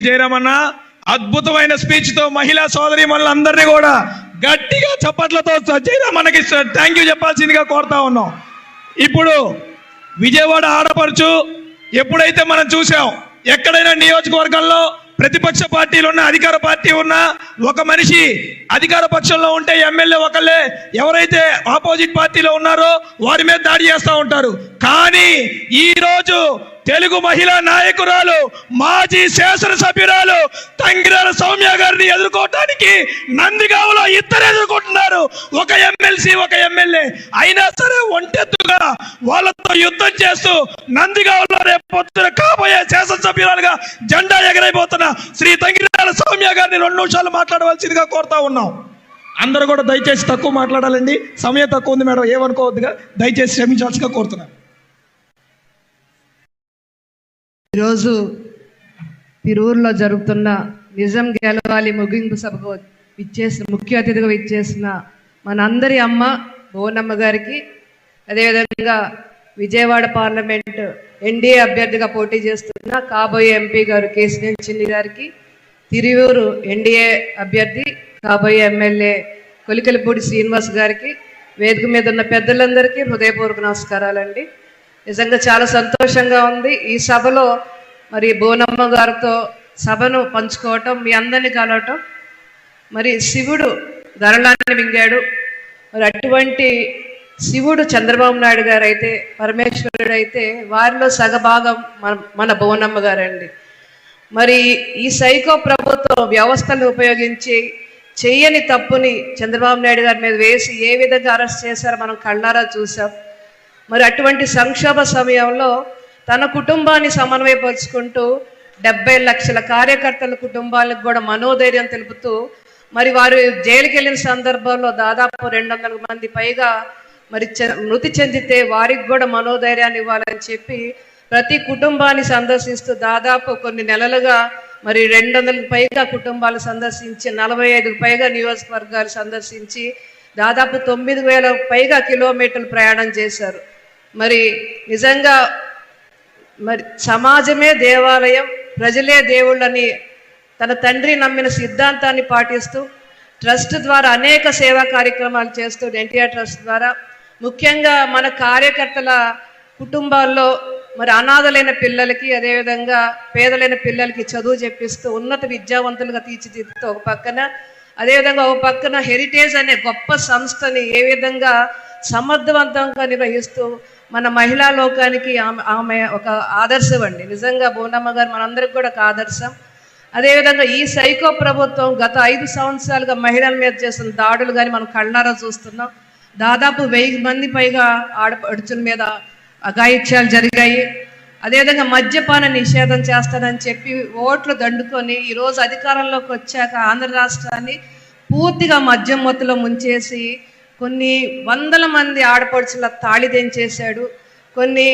జయరామన్న అద్భుతమైన స్పీచ్తో మహిళా సోదరి అందరినీ కూడా గట్టిగా చప్పట్లతో జయరామన్నకి థ్యాంక్ యూ చెప్పాల్సిందిగా కోరుతా ఉన్నాం. ఇప్పుడు విజయవాడ ఆడపడుచు ఎప్పుడైతే మనం చూసాం ఎక్కడైనా నియోజకవర్గంలో ప్రతిపక్ష పార్టీలు ఉన్న అధికార పార్టీ ఉన్న ఒక మనిషి అధికార పక్షంలో ఉంటే ఎమ్మెల్యే ఒకళ్ళే ఎవరైతే ఆపోజిట్ పార్టీలో ఉన్నారో వారి మీద దాడి చేస్తూ ఉంటారు. కానీ ఈరోజు తెలుగు మహిళా నాయకురాలు మాజీ శాసనసభ్యురాలు తంగిరాల సౌమ్య గారిని ఎదుర్కోవటానికి నందిగావులో ఇద్దరు ఎదుర్కొంటున్నారు. ఒక ఎమ్మెల్సీ ఒక ఎమ్మెల్యే. అయినా సరే ఒంటెత్తుగా వాళ్ళతో యుద్ధం చేస్తూ నందిగావులో రేపు కాబోయే శాసనసభ్యురాలుగా జెండా ఎగరైపోతున్న శ్రీ తంగిరాల సౌమ్య గారిని రెండు నిమిషాలు మాట్లాడవలసిందిగా కోరుతా ఉన్నాం. అందరూ కూడా దయచేసి తక్కువ మాట్లాడాలండి. సమయం తక్కువ ఉంది మేడం ఏమనుకోవద్దుగా. దయచేసి క్షమించాల్సిగా కోరుతున్నాను. ఈరోజు తిరువురులో జరుగుతున్న నిజం గెలవాలి ముగింపు సభకు ఇచ్చేసిన ముఖ్య అతిథిగా ఇచ్చేసిన మనందరి అమ్మ భువనమ్మ గారికి అదేవిధంగా విజయవాడ పార్లమెంట్ ఎన్డీఏ అభ్యర్థిగా పోటీ చేస్తున్న కాబోయే ఎంపీ గారు కేసినేని చిన్ని గారికి తిరువూరు ఎన్డీఏ అభ్యర్థి కాబోయే ఎమ్మెల్యే కొలికలపూడి శ్రీనివాస్ గారికి వేదిక మీద ఉన్న పెద్దలందరికీ హృదయపూర్వక నమస్కారాలండి. నిజంగా చాలా సంతోషంగా ఉంది. ఈ సభలో మరి బోనమ్మ గారితో సభను పంచుకోవటం మీ అందరినీ కలవటం. మరి శివుడు గరళాన్ని మింగాడు. మరి అటువంటి శివుడు చంద్రబాబు నాయుడు గారు అయితే పరమేశ్వరుడు అయితే వారిలో సగభాగం మన మన భువనమ్మ గారండి. మరి ఈ సైకో ప్రభుత్వం వ్యవస్థను ఉపయోగించి చెయ్యని తప్పుని చంద్రబాబు నాయుడు గారి మీద వేసి ఏ విధంగా అరెస్ట్ చేశారో మనం కళ్ళారా చూసాం మరి అటువంటి సంక్షోభ సమయంలో తన కుటుంబాన్ని సమన్వయపరుచుకుంటూ డెబ్బై లక్షల కార్యకర్తల కుటుంబాలకు కూడా మనోధైర్యం తెలుపుతూ మరి వారు జైలుకి వెళ్ళిన సందర్భంలో దాదాపు రెండు వందల మంది పైగా మరి చ- మృతి చెందితే వారికి కూడా మనోధైర్యాన్ని ఇవ్వాలని చెప్పి ప్రతి కుటుంబాన్ని సందర్శిస్తూ దాదాపు కొన్ని నెలలుగా మరి రెండు వందలకు పైగా కుటుంబాలు సందర్శించి నలభై ఐదుకు పైగా నియోజకవర్గాలు సందర్శించి దాదాపు తొమ్మిది వేల పైగా కిలోమీటర్లు ప్రయాణం చేశారు. మరి నిజంగా మరి సమాజమే దేవాలయం ప్రజలే దేవుళ్ళని తన తండ్రి నమ్మిన సిద్ధాంతాన్ని పాటిస్తూ ట్రస్ట్ ద్వారా అనేక సేవా కార్యక్రమాలు చేస్తూ ఎన్టీఆర్ ట్రస్ట్ ద్వారా ముఖ్యంగా మన కార్యకర్తల కుటుంబాల్లో మరి అనాథలైన పిల్లలకి అదేవిధంగా పేదలైన పిల్లలకి చదువు చెప్పిస్తూ ఉన్నత విద్యావంతులుగా తీర్చిదిద్దుతూ ఒక పక్కన అదేవిధంగా ఒక పక్కన హెరిటేజ్ అనే గొప్ప సంస్థని ఏ విధంగా సమర్థవంతంగా నిర్వహిస్తూ మన మహిళా లోకానికి ఆమె ఆమె ఒక ఆదర్శం అండి. నిజంగా బోనమ్మ గారు మనందరికి కూడా ఒక ఆదర్శం. అదేవిధంగా ఈ సైకో ప్రభుత్వం గత ఐదు సంవత్సరాలుగా మహిళల మీద చేస్తున్న దాడులు కానీ మనం కళ్ళారా చూస్తున్నాం. దాదాపు వెయ్యి మంది పైగా ఆడపడుచుల మీద అగాయిత్యాలు జరిగాయి. అదేవిధంగా మద్యపాన నిషేధం చేస్తానని చెప్పి ఓట్లు దండుకొని ఈరోజు అధికారంలోకి వచ్చాక ఆంధ్ర రాష్ట్రాన్ని పూర్తిగా మద్యం మొత్తులో ముంచేసి కొన్ని వందల మంది ఆడపడుచుల తాళిదేంచేశాడు కొన్ని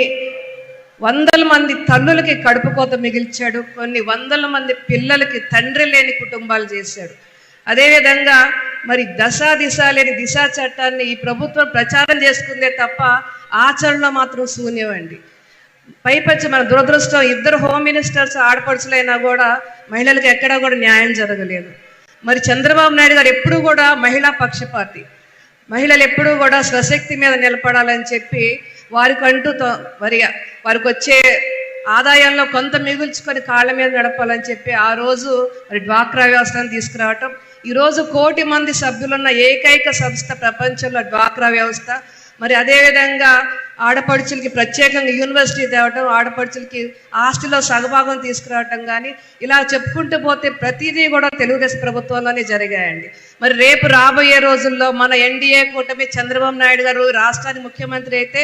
వందల మంది తల్లులకి కడుపు కోత మిగిల్చాడు. కొన్ని వందల మంది పిల్లలకి తండ్రి లేని కుటుంబాలు చేశాడు. అదేవిధంగా మరి దశ దిశ లేని దిశా చట్టాన్ని ఈ ప్రభుత్వం ప్రచారం చేసుకుందే తప్ప ఆచరణలో మాత్రం శూన్యమండి పైపచ్చి మన దురదృష్టం ఇద్దరు హోమ్ మినిస్టర్స్ ఆడపడుచులైనా కూడా మహిళలకు ఎక్కడా కూడా న్యాయం జరగలేదు. మరి చంద్రబాబు నాయుడు గారు ఎప్పుడూ కూడా మహిళా పక్షపాతి. మహిళలు ఎప్పుడూ కూడా స్వశక్తి మీద నిలబడాలని చెప్పి వారికంటూ తో- మరి వారికి వచ్చే ఆదాయంలో కొంత మిగుల్చుకొని కాళ్ళ మీద నడపాలని చెప్పి ఆ రోజు మరి డ్వాక్రా వ్యవస్థను తీసుకురావటం. ఈరోజు కోటి మంది సభ్యులున్న ఏకైక సంస్థ ప్రపంచంలో డ్వాక్రా వ్యవస్థ. మరి అదేవిధంగా ఆడపడుచులకి ప్రత్యేకంగా యూనివర్సిటీ తేవటం ఆడపడుచులకి ఆస్తిలో సగభాగం తీసుకురావటం కానీ ఇలా చెప్పుకుంటూ పోతే ప్రతిదీ కూడా తెలుగుదేశం ప్రభుత్వంలోనే జరిగాయండి. మరి రేపు రాబోయే రోజుల్లో మన ఎన్డీఏ కూటమి చంద్రబాబు నాయుడు గారు రాష్ట్రానికి ముఖ్యమంత్రి అయితే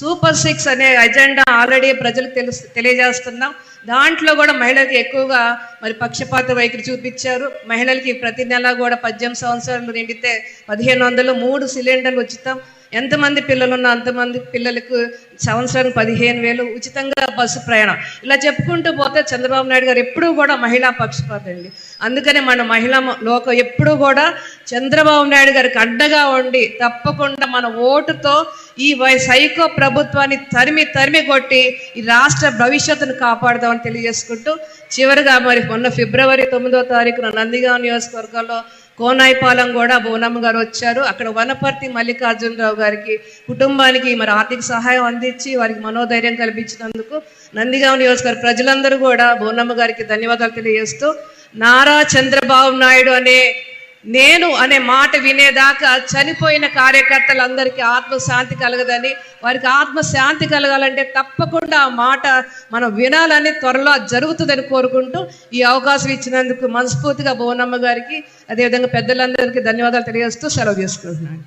సూపర్ సిక్స్ అనే అజెండా ఆల్రెడీ ప్రజలకు తెలుసు తెలియజేస్తున్నాం. దాంట్లో కూడా మహిళలకు ఎక్కువగా మరి పక్షపాత వైఖరి చూపించారు. మహిళలకి ప్రతి నెల కూడా పద్దెనిమిది సంవత్సరాలు నిండితే పదిహేను వందలు మూడు సిలిండర్లు ఉచితం. ఎంతమంది పిల్లలు ఉన్నా అంతమంది పిల్లలకు సంవత్సరానికి పదిహేను వేలు ఉచితంగా బస్సు ప్రయాణం. ఇలా చెప్పుకుంటూ పోతే చంద్రబాబు నాయుడు గారు ఎప్పుడూ కూడా మహిళా పక్షపాత అండి అందుకనే మన మహిళా లోకం ఎప్పుడూ కూడా చంద్రబాబు నాయుడు గారికి అడ్డగా ఉండి తప్పకుండా మన ఓటుతో ఈ సైకో ప్రభుత్వాన్ని తరిమి తరిమి కొట్టి ఈ రాష్ట్ర భవిష్యత్తును కాపాడదామని తెలియజేసుకుంటూ చివరిగా మరి మొన్న ఫిబ్రవరి తొమ్మిదో తారీఖున నందిగాం నియోజకవర్గంలో కోనాయిపాలెం కూడా బోనమ్మ గారు వచ్చారు. అక్కడ వనపర్తి మల్లికార్జునరావు గారికి కుటుంబానికి మరి ఆర్థిక సహాయం అందించి వారికి మనోధైర్యం కల్పించినందుకు నందిగాం నియోజకవర్గ ప్రజలందరూ కూడా బోనమ్మ గారికి ధన్యవాదాలు తెలియజేస్తూ నారా చంద్రబాబు నాయుడు అనే నేను అనే మాట వినేదాకా చనిపోయిన కార్యకర్తలందరికీ ఆత్మశాంతి కలగదని వారికి ఆత్మశాంతి కలగాలంటే తప్పకుండా ఆ మాట మనం వినాలని త్వరలో జరుగుతుందని కోరుకుంటూ ఈ అవకాశం ఇచ్చినందుకు మనస్ఫూర్తిగా భువనమ్మ గారికి అదేవిధంగా పెద్దలందరికీ ధన్యవాదాలు తెలియజేస్తూ సెలవు చేసుకుంటున్నాను